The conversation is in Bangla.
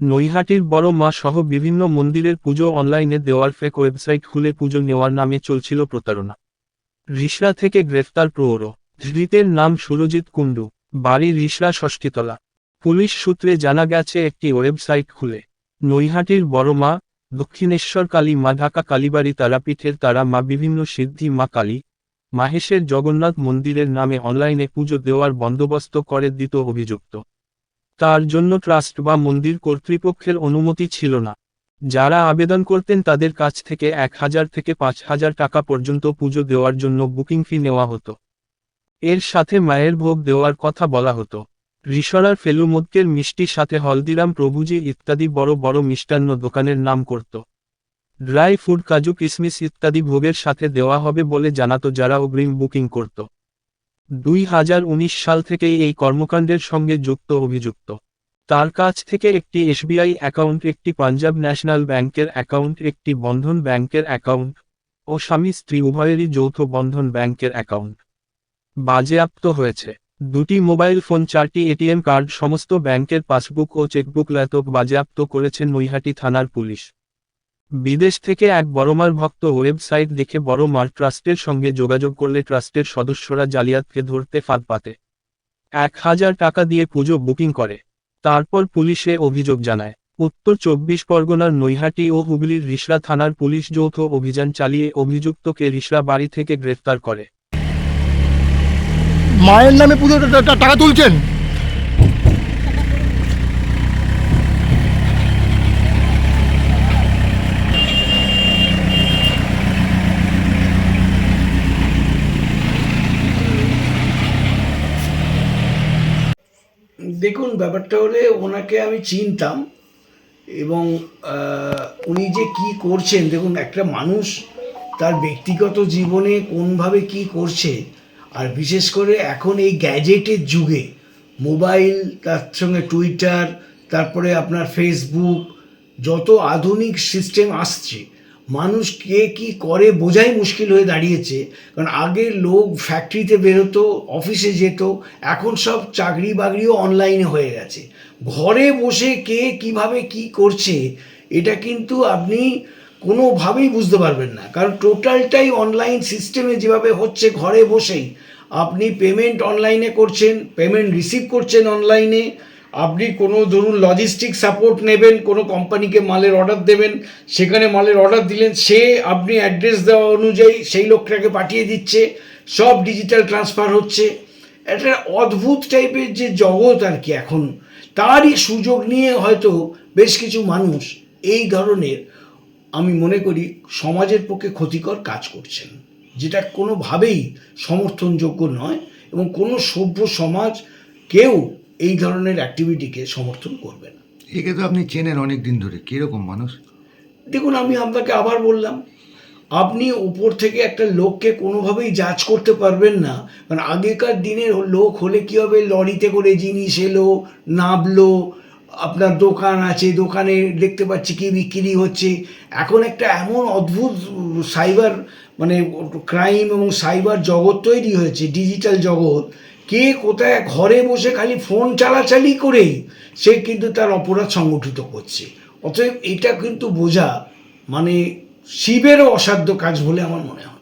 নৈহাটির বড় মা সহ বিভিন্ন মন্দিরের পুজো অনলাইনে দেওয়ার ফেক ওয়েবসাইট খুলে পুজো নেওয়ার নামে চলছিল প্রতারণা। রিসরা থেকে গ্রেফতার প্রৌঢ় ধৃতের নাম সুরজিৎ কুণ্ডু। বাড়ি রিসরা ষষ্ঠীতলা। পুলিশ সূত্রে জানা গেছে, একটি ওয়েবসাইট খুলে। নৈহাটির বড় মা, দক্ষিণেশ্বর কালী, মা ঢাকা কালীবাড়ি তারাপীঠের তারা মা বিভিন্ন সিদ্ধি, মা কালী, মাহেশের জগন্নাথ মন্দিরের নামে অনলাইনে পুজো দেওয়ার বন্দোবস্ত করে দিত অভিযুক্ত। তার জন্য ট্রাস্ট বা মন্দির কর্তৃপক্ষের অনুমতি ছিল না। যারা আবেদন করতেন তাদের কাছ থেকে এক হাজার থেকে পাঁচ হাজার টাকা পর্যন্ত পুজো দেওয়ার জন্য বুকিং ফি নেওয়া হতো। এর সাথে মায়ের ভোগ দেওয়ার কথা বলা হতো। রিসরার ফেলুমদ্কের মিষ্টি সাথে হলদিরাম প্রভুজি ইত্যাদি বড় বড় মিষ্টান্ন দোকানের নাম করত। ড্রাই ফুড কাজু কিসমিস ইত্যাদি ভোগের সাথে দেওয়া হবে বলে জানাতো যারা অগ্রিম বুকিং করত। দুই হাজার উনিশ সাল থেকেই এই কর্মকাণ্ডের সঙ্গে যুক্ত অভিযুক্ত। তার কাছ থেকে একটি এসবিআই অ্যাকাউন্ট, একটি পাঞ্জাব ন্যাশনাল ব্যাংকের অ্যাকাউন্ট, একটি বন্ধন ব্যাংকের অ্যাকাউন্ট ও স্বামী স্ত্রী উভয়েরই যৌথ বন্ধন ব্যাংকের অ্যাকাউন্ট। বাজেয়াপ্ত হয়েছে। দুটি মোবাইল ফোন, চারটি এটিএম কার্ড, সমস্ত ব্যাংকের পাসবুক ও চেকবুক ল্যাপটপ বাজেয়াপ্ত করেছেন নৈহাটি থানার পুলিশ। বিদেশ থেকে এক বড়মার ভক্ত ওয়েবসাইট দেখে বড়মার ট্রাস্টের সঙ্গে যোগাযোগ করলে ট্রাস্টের সদস্যরা জালিয়াতকে ধরতে ফাঁদ পাতে। এক হাজার টাকা দিয়ে পুজো বুকিং করে। তারপর পুলিশে অভিযোগ জানায়। উত্তর চব্বিশ পরগনার নৈহাটি ও হুগলির রিসরা থানার পুলিশ যৌথ অভিযান চালিয়ে অভিযুক্তকে রিসরা বাড়ি থেকে গ্রেফতার করে। মায়ের নামে পুজো টাকা তুলছেন? দেখুন, ব্যাপারটা হলে ওনাকে আমি চিনতাম এবং উনি যে কি করছেন, দেখুন, একটা মানুষ তার ব্যক্তিগত জীবনে কোনভাবে কি করছে, আর বিশেষ করে এখন এই গ্যাজেটের যুগে, মোবাইল, তার সঙ্গে টুইটার, তারপরে আপনার ফেসবুক, যত আধুনিক সিস্টেম আসছে মানুষ কে কি করে বোঝাই মুশকিল হয়ে দাঁড়িয়েছে। কারণ আগে লোক ফ্যাক্টরিতে বেরোতো অফিসে যেত, এখন সব চাকরি বাকরিও অনলাইনে হয়ে গেছে। ঘরে বসে কে কীভাবে কি করছে, এটা কিন্তু আপনি কোনোভাবেই বুঝতে পারবেন না। কারণ টোটালটাই অনলাইন সিস্টেমে যেভাবে হচ্ছে ঘরে বসেই, আপনি পেমেন্ট অনলাইনে করছেন পেমেন্ট রিসিভ করছেন অনলাইনে আপনি কোনো ধরুন লজিস্টিক সাপোর্ট নেবেন, কোনো কোম্পানিকে মালের অর্ডার দেবেন, সেখানে মালের অর্ডার দিলেন, সে আপনি অ্যাড্রেস দেওয়া অনুযায়ী সেই লোকটাকে পাঠিয়ে দিচ্ছে, সব ডিজিটাল ট্রান্সফার হচ্ছে। একটা অদ্ভুত টাইপের যে জগৎ আর কি এখন, তারই সুযোগ নিয়ে হয়তো বেশ কিছু মানুষ এই ধরনের, আমি মনে করি, সমাজের পক্ষে ক্ষতিকর কাজ করছেন। যেটা কোনোভাবেই সমর্থনযোগ্য নয় এবং কোনো সভ্য সমাজ কেউ এই ধরনের অ্যাক্টিভিটিকে সমর্থন করবে না একে তো আপনি চেনেন অনেক দিন ধরে। কীরকম মানুষ? দেখুন আমি আপনাকে আবার বললাম আপনি উপর থেকে একটা লোককে কোনোভাবেই জাজ করতে পারবেন না। কারণ আগেকার দিনের লোক হলে কী হবে? লরিতে করে জিনিস এলো নামলো আপনার দোকান আছে দোকানে দেখতে পাচ্ছি কি বিক্রি হচ্ছে। এখন একটা এমন অদ্ভুত সাইবার মানে ক্রাইম এবং সাইবার জগৎ তৈরি হয়েছে ডিজিটাল জগৎ। কে কোথায় ঘরে বসে খালি ফোন চালাচালি করেই সে কিন্তু তার অপরাধ সংগঠিত করছে। অতএব এটা কিন্তু বোঝা মানে শিবেরও অসাধ্য কাজ বলে আমার মনে হয়।